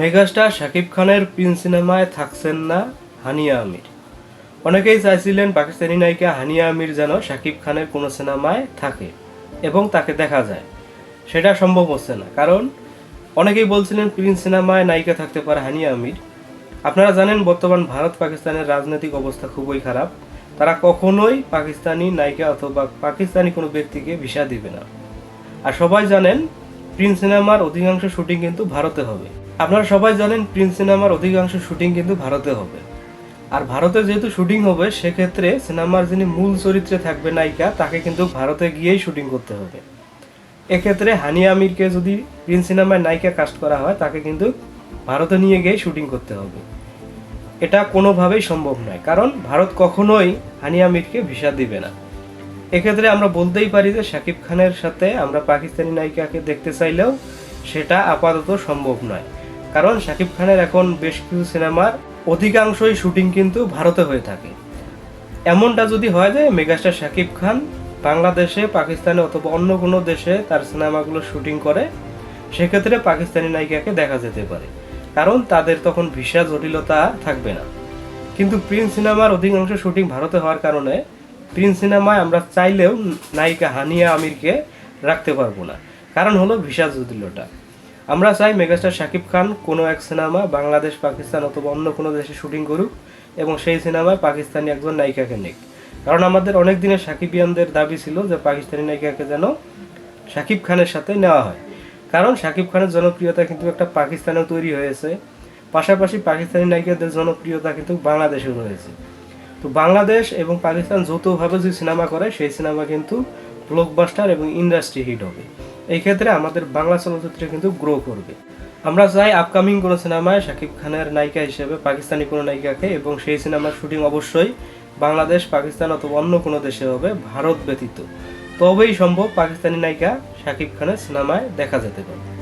Megastar Shakib খানের pin সিনেমায় থাকছেন না হানিয়া আমির। অনেকেই চাইছিলেন পাকিস্তানি নায়িকা হানিয়া আমির যেন শাকিব খানের কোনো সিনেমায় থাকে এবং তাকে দেখা যায়। সেটা সম্ভব হচ্ছে না, কারণ অনেকেই বলছিলেন প্রিন্স সিনেমায় নায়িকা থাকতে পারে হানিয়া আমির। আপনারা জানেন, বর্তমান ভারত পাকিস্তানের রাজনৈতিক অবস্থা খুবই খারাপ। তারা কখনোই পাকিস্তানি নায়িকা অথবা পাকিস্তানি কোনো ব্যক্তিকে ভিসা দিবে না। আর সবাই জানেন, প্রিন্স সিনেমার অধিকাংশ শুটিং কিন্তু ভারতে হবে। আপনারা সবাই জানেন প্রিন্স সিনেমার অধিকাংশ শুটিং কিন্তু ভারতে হবে। আর ভারতে যেহেতু শুটিং হবে, সেক্ষেত্রে সিনেমার যিনি মূল চরিত্রে থাকবে নায়িকা, তাকে কিন্তু ভারতে গিয়েই শুটিং করতে হবে। এক্ষেত্রে হানিয়া আমিরকে যদি প্রিন্স সিনেমায় নায়িকা কাস্ট করা হয়, তাকে কিন্তু ভারতে নিয়ে গিয়ে শুটিং করতে হবে। এটা কোনোভাবেই সম্ভব নয়, কারণ ভারত কখনোই হানিয়া আমিরকে ভিসা দিবে না। এক্ষেত্রে আমরা বলতেই পারি যে শাকিব খানের সাথে আমরা পাকিস্তানি নায়িকাকে দেখতে চাইলেও সেটা আপাতত সম্ভব নয়। কারণ শাকিব খানের এখন বেশ কিছু সিনেমার অধিকাংশই শুটিং কিন্তু ভারতে হয়ে থাকে। এমনটা যদি হয় যে মেগাস্টার শাকিব খান বাংলাদেশে, পাকিস্তানে অথবা অন্য কোনো দেশে তার সিনেমাগুলো শুটিং করে, সেক্ষেত্রে পাকিস্তানি নায়িকাকে দেখা যেতে পারে। কারণ তাদের তখন ভিসা জটিলতা থাকবে না। কিন্তু প্রিন্স সিনেমার অধিকাংশ শুটিং ভারতে হওয়ার কারণে প্রিন্স সিনেমায় আমরা চাইলেও নায়িকা হানিয়া আমিরকে রাখতে পারব না। কারণ হলো ভিসা জটিলতা। আমরা চাই মেগাস্টার শাকিব খান কোনো এক সিনেমা বাংলাদেশ, পাকিস্তান অথবা অন্য কোনো দেশে শুটিং করুক এবং সেই সিনেমায় পাকিস্তানি একজন নায়িকাকে নিক। কারণ আমাদের অনেক দিনের সাকিবিয়ানদের দাবি ছিল যে পাকিস্তানি নায়িকাকে যেন শাকিব খানের সাথে নেওয়া হয়। কারণ শাকিব খানের জনপ্রিয়তা কিন্তু একটা পাকিস্তানেও তৈরি হয়েছে। পাশাপাশি পাকিস্তানি নায়িকাদের জনপ্রিয়তা কিন্তু বাংলাদেশেও রয়েছে। তো বাংলাদেশ এবং পাকিস্তান যৌথভাবে যে সিনেমা করে, সেই সিনেমা কিন্তু ব্লকবাস্টার এবং ইন্ডাস্ট্রি হিট হবে। এই ক্ষেত্রে আমাদের বাংলা চলচ্চিত্র কিন্তু গ্রো করবে। আমরা চাই আপকামিং কোনো সিনেমায় শাকিব খানের নায়িকা হিসেবে, পাকিস্তানি কোনো নায়িকাকে, এবং সেই সিনেমার শুটিং অবশ্যই বাংলাদেশ, পাকিস্তান অথবা অন্য কোনো দেশে হবে, ভারত ব্যতীত। তবেই সম্ভব পাকিস্তানি নায়িকা শাকিব খানের সিনেমায় দেখা যেতে পারে।